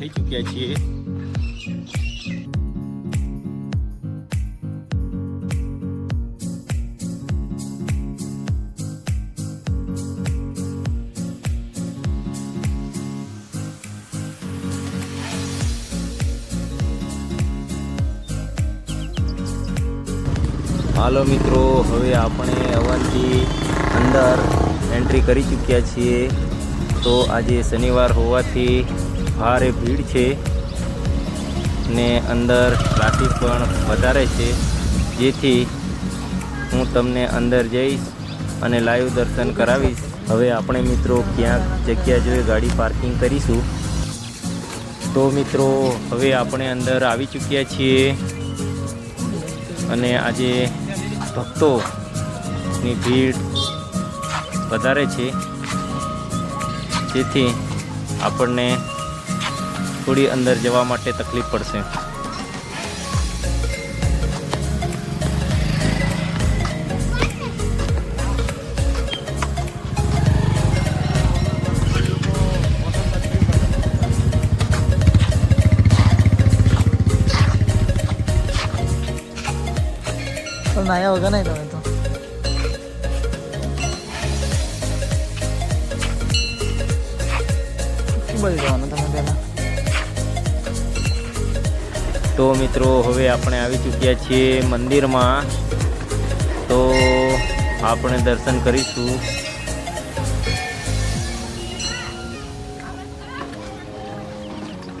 થઈ ચૂક્યા છીએ. હાલો મિત્રો, હવે આપણે અવનથી અંદર એન્ટ્રી કરી ચૂક્યા છીએ. તો આજે શનિવાર હોવાથી ભારે ભીડ છે ને અંદર ટ્રાફિક પણ વધારે છે. જેથી હું તમને અંદર જઈશ અને લાઈવ દર્શન કરાવીશ. હવે આપણે મિત્રો ક્યાંક જગ્યા જોઈએ, ગાડી પાર્કિંગ કરીશું. તો મિત્રો, હવે આપણે અંદર આવી ચૂક્યા છીએ અને આજે ભક્તોની ભીડ વધારે છે. જેથી આપણને થોડી અંદર જવા માટે તકલીફ પડશે. નાયા વગર નહીં તમે તો. શું બધી જવાનું તમે પહેલા? તો મિત્રો, હવે આપણે આવી ચૂક્યા છીએ મંદિરમાં. તો આપણે દર્શન કરીશું.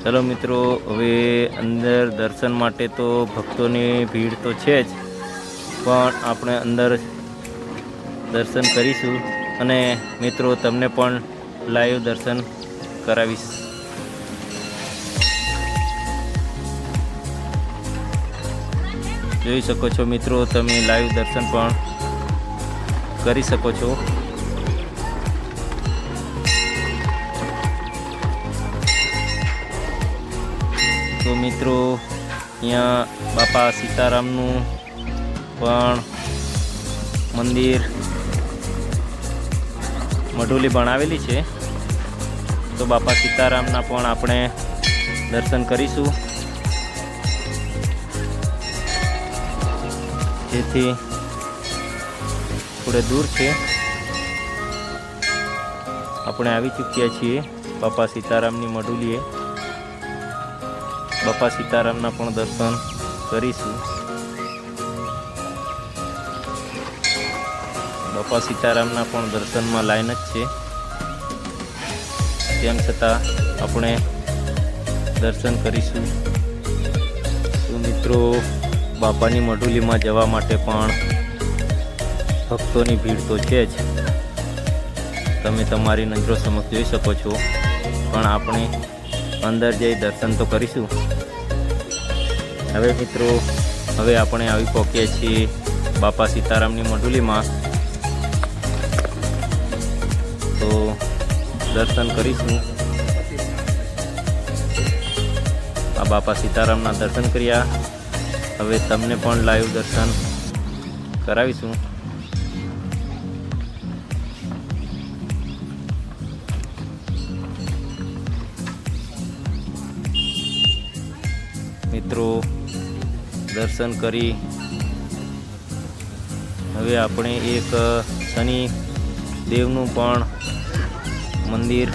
ચલો મિત્રો, હવે અંદર દર્શન માટે તો ભક્તોની ભીડ તો છે જ, પણ આપણે અંદર દર્શન કરીશું. અને મિત્રો, તમને પણ લાઈવ દર્શન કરાવીશ. જોઈ શકો છો મિત્રો, તમે લાઈવ દર્શન પણ કરી શકો છો. તો મિત્રો, અહીંયા બાપા સીતારામનું પણ મંદિર મઢુલી બનાવેલી છે. તો બાપા સીતારામના પણ આપણે દર્શન કરીશું. જેથી થોડે દૂર છે. આપણે આવી ચૂક્યા છીએ બાપા સીતારામની મઢુલીએ બાપા સીતારામના પણ દર્શન કરીશું. બાપા સીતારામના પણ દર્શનમાં લાઈન જ છે. તેમ છતાં આપણે દર્શન કરીશું. તો મિત્રો બાપાની મઢુલીમાં જવા માટે પણ ભક્તોની ભીડ તો છે જ. તમે તમારી નજરો સમક્ષ જોઈ શકો છો. પણ આપણે અંદર જઈ દર્શન તો કરીશું. હવે મિત્રો, હવે આપણે આવી પહોંચીએ છીએ બાપા સીતારામની મઢુલીમાં. તો દર્શન કરીશું. આ બાપા સીતારામના દર્શન કર્યા. હવે તમને પણ લાઈવ દર્શન કરાવીશું. મિત્રો, દર્શન કરી હવે આપણે એક શનિ દેવનું પણ મંદિર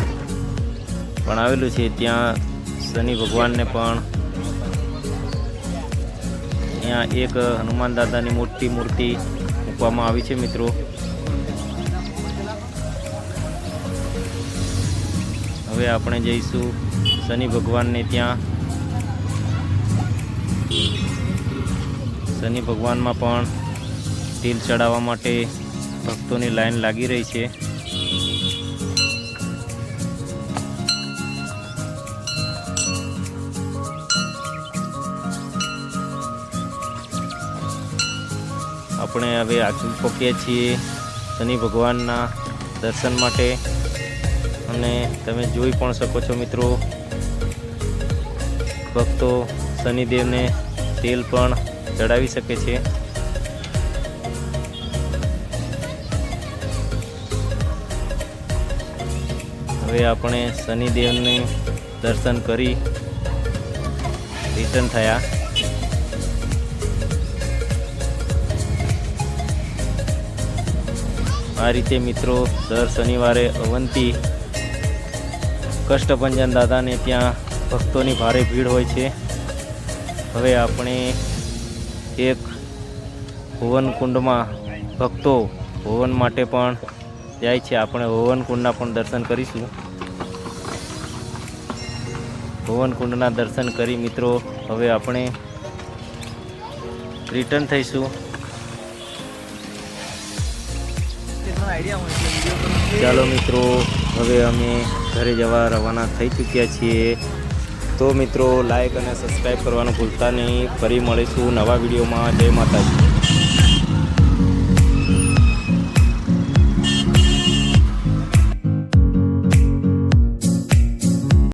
બનાવેલું છે. ત્યાં શનિ ભગવાનને પણ ત્યાં એક હનુમાન દાદાની મોટી મૂર્તિ મૂકવામાં આવી છે મિત્રો. હવે આપણે જઈશું શનિ ભગવાનને ત્યાં. શનિ ભગવાનમાં પણ તિલ ચડાવવા માટે ભક્તોની લાઈન લાગી રહી છે. આપણે હવે આગળ પહોંચ્યા છીએ શનિ ભગવાનના દર્શન માટે. અને તમે જોઈ પણ શકો છો મિત્રો, ભક્તો શનિદેવને તેલ પણ ચડાવી શકે છે. હવે આપણે શનિદેવને દર્શન કરી રિટર્ન થયા. આ રીતે મિત્રો દર શનિવારે અવંતી કષ્ટભંજન દાદાને ત્યાં ભક્તોની ભારે ભીડ હોય છે. હવે આપણે એક ભવનકુંડમાં ભક્તો ભુવન માટે પણ જાય છે. આપણે ભવનકુંડના પણ દર્શન કરીશું. ભવનકુંડના દર્શન કરી મિત્રો હવે આપણે રિટર્ન થઈશું. ચાલો મિત્રો, હવે અમે ઘરે જવા રવાના થઈ ચૂક્યા છીએ. તો મિત્રો લાઈક અને સબસ્ક્રાઈબ કરવાનું ભૂલતા નહીં. ફરી મળીશું નવા વિડીયોમાં જય માતાજી.